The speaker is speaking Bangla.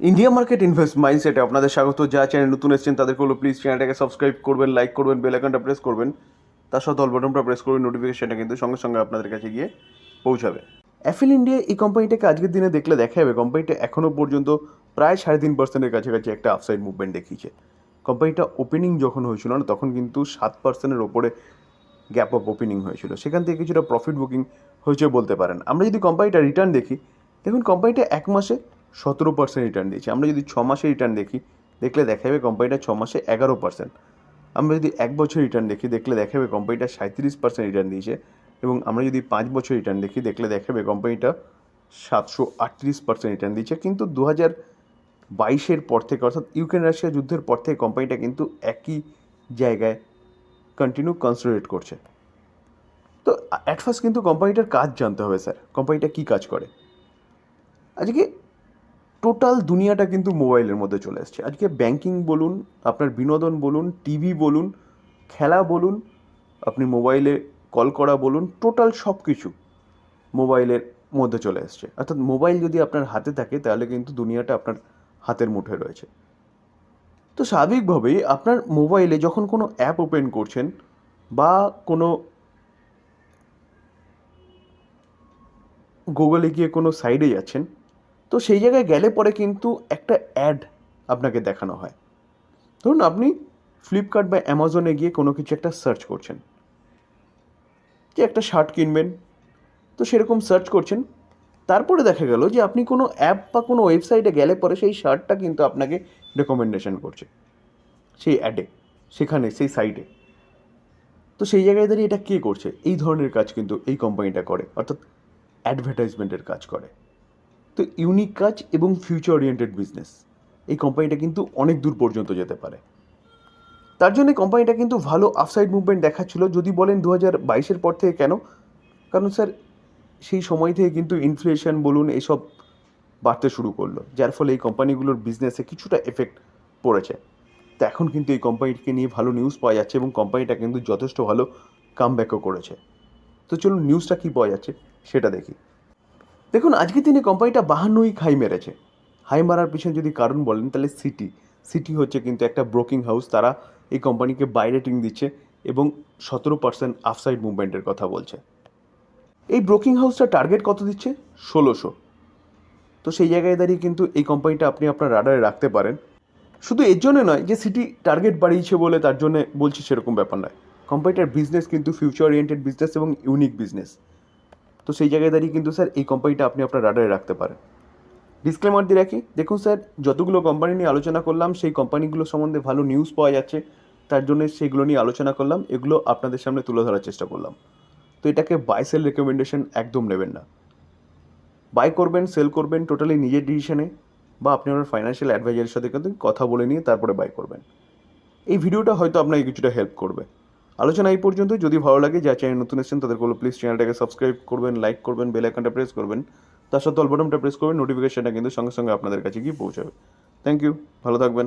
ইন্ডিয়া মার্কেট ইনভেস্ট মাইন্ডসেটে আপনাদের স্বাগত। যা চ্যানেল নতুন এসেছেন, তাদেরকে হলো প্লিজ চ্যানেলটাকে সাবস্ক্রাইব করবেন লাইক করবেন বেল আইকনটা প্রেস করবেন। তার সাথে অল বাটনটা প্রেস করবেন নোটিফিকেশনটা কিন্তু সঙ্গে সঙ্গে আপনাদের কাছে গিয়ে পৌঁছাবে। অ্যাফিল ইন্ডিয়া এই কোম্পানিটাকে আজকের দিনে দেখলে দেখা যাবে কোম্পানিটা এখনও পর্যন্ত প্রায় সাড়ে তিন পার্সেন্টের কাছাকাছি একটা আপসাইড মুভমেন্ট দেখিয়েছে। কোম্পানিটা ওপেনিং যখন হয়েছিল না, তখন কিন্তু সাত পার্সেন্টের ওপরে গ্যাপ অফ ওপেনিং হয়েছিল। সেখান থেকে কিছুটা প্রফিট বুকিং হয়েছে বলতে পারেন। আমরা যদি কোম্পানিটা রিটার্ন দেখি, দেখুন কোম্পানিটা এক মাসে সতেরো পার্সেন্ট রিটার্ন দিয়েছে। আমরা যদি ছ মাসে রিটার্ন দেখি, দেখলে দেখা যাবে কোম্পানিটা ছ মাসে এগারো পার্সেন্ট আমরা যদি এক বছর রিটার্ন দেখি, দেখলে দেখা যাবে কোম্পানিটা সাঁত্রিশ পার্সেন্ট রিটার্ন দিয়েছে। এবং আমরা যদি পাঁচ বছর রিটার্ন দেখি, দেখলে দেখা যাবে কোম্পানিটা সাতশো আটত্রিশ পার্সেন্ট রিটার্ন দিয়েছে। কিন্তু দু হাজার বাইশের পর থেকে, অর্থাৎ ইউক্রেন রাশিয়া যুদ্ধের পর থেকে কোম্পানিটা কিন্তু একই জায়গায় কন্টিনিউ কনসেন্ট্রেট করছে। তো অ্যাট ফার্স্ট কিন্তু কোম্পানিটার কাজ জানতে হবে, স্যার। কোম্পানিটা কী কাজ করে? আজকে টোটাল দুনিয়াটা কিন্তু মোবাইলের মধ্যে চলে আসছে। আজকে ব্যাংকিং বলুন, আপনার বিনোদন বলুন টিভি বলুন, খেলা বলুন, আপনি মোবাইলে কল করা বলুন, টোটাল সব কিছু মোবাইলের মধ্যে চলে আসছে। অর্থাৎ মোবাইল যদি আপনার হাতে থাকে, তাহলে কিন্তু দুনিয়াটা আপনার হাতের মুঠে রয়েছে। তো স্বাভাবিকভাবেই আপনার মোবাইলে যখন কোনো অ্যাপ ওপেন করছেন বা কোনো গুগলে গিয়ে কোনো সাইডে যাচ্ছেন তো সেই জায়গায় গেলে পরে কিন্তু একটা অ্যাড আপনাকে দেখানো হয়। ধরুন আপনি ফ্লিপকার্ট বা অ্যামাজনে গিয়ে কোনো কিছু একটা সার্চ করছেন। যে একটা শার্ট কিনবেন, তো সেরকম সার্চ করছেন, তারপরে দেখা গেল যে আপনি কোনো অ্যাপ বা কোনো ওয়েবসাইটে গেলে পরে সেই শার্টটা কিন্তু আপনাকে রেকমেন্ডেশন করছে। সেই অ্যাডে সেখানে, সেই সাইটে তো সেই জায়গায় দাঁড়িয়ে এটা কে করছে? এই ধরনের কাজ কিন্তু এই কোম্পানিটা করে, অর্থাৎ অ্যাডভার্টাইজমেন্টের কাজ করে। তো ইউনিক কাজ এবং ফিউচার ওরিয়েন্টেড বিজনেস এই কোম্পানিটা কিন্তু অনেক দূর পর্যন্ত যেতে পারে। তার জন্য কোম্পানিটা কিন্তু ভালো আফসাইড মুভমেন্ট দেখাচ্ছিল, যদি বলেন দু হাজার বাইশের পর থেকে কেন? কারণ স্যার সেই সময় থেকে কিন্তু ইনফ্লেশন বলুন এসব বাড়তে শুরু করল, যার ফলে এই কোম্পানিগুলোর বিজনেসে কিছুটা এফেক্ট পড়েছে। তো এখন কিন্তু এই কোম্পানিকে নিয়ে ভালো নিউজ পাওয়া যাচ্ছে এবং কোম্পানিটা কিন্তু যথেষ্ট ভালো কামব্যাকও করেছে। তো চলুন নিউজটা কী পাওয়া যাচ্ছে, সেটা দেখি। দেখুন, আজকের দিনে কোম্পানিটা বাহান্নই খাই মেরেছে। হাই মারার পিছনে যদি কারণ বলেন, তাহলে সিটি। সিটি হচ্ছে কিন্তু একটা ব্রোকিং হাউস তারা এই কোম্পানিকে বাই রেটিং দিচ্ছে এবং সতেরো পার্সেন্ট আফসাইড মুভমেন্টের কথা বলছে। এই ব্রোকিং হাউসটা টার্গেট কত দিচ্ছে? ষোলোশো। তো সেই জায়গায় দাঁড়িয়ে কিন্তু এই কোম্পানিটা আপনি আপনার রাডারে রাখতে পারেন। শুধু এর জন্য নয় যে সিটি টার্গেট বাড়িয়েছে বলে তার জন্য বলছি সেরকম ব্যাপার নয়। কোম্পানিটার বিজনেস কিন্তু ফিউচার ওরিয়েন্টেড বিজনেস এবং ইউনিক বিজনেস তো সেই জায়গায় দাঁড়িয়ে কিন্তু স্যার এই কোম্পানিটা আপনি আপনার রাডারে রাখতে পারেন। ডিসক্লেমার দিয়ে রাখি, দেখুন স্যার, যতগুলো কোম্পানি নিয়ে আলোচনা করলাম, সেই কোম্পানিগুলো সম্বন্ধে ভালো নিউজ পাওয়া যাচ্ছে, তার জন্য সেগুলো নিয়ে আলোচনা করলাম, এগুলো আপনাদের সামনে তুলে ধরার চেষ্টা করলাম। তো এটাকে বাই সেল রেকমেন্ডেশন একদম নেবেন না। বাই করবেন সেল করবেন টোটালি নিজের ডিসিশনে বা আপনি আপনার ফাইন্যান্সিয়াল অ্যাডভাইজারের সাথে কিন্তু কথা বলে নিয়ে তারপরে বাই করবেন। এই ভিডিওটা হয়তো আপনাকে কিছুটা হেল্প করবে। আলোচনা এই পর্যন্ত। যদি ভালো লাগে যা চ্যানেল নতুন এসেছেন তাদের বলো প্লিজ চ্যানেলটাকে সাবস্ক্রাইব করবেন, লাইক করবেন, বেল আইকনটা প্রেস করবেন। তার সাথে অল বাটনটা প্রেস করবেন, নোটিফিকেশনটা কিন্তু সঙ্গে সঙ্গে আপনাদের কাছে গিয়ে পৌঁছাবে। থ্যাংক ইউ, ভালো থাকবেন।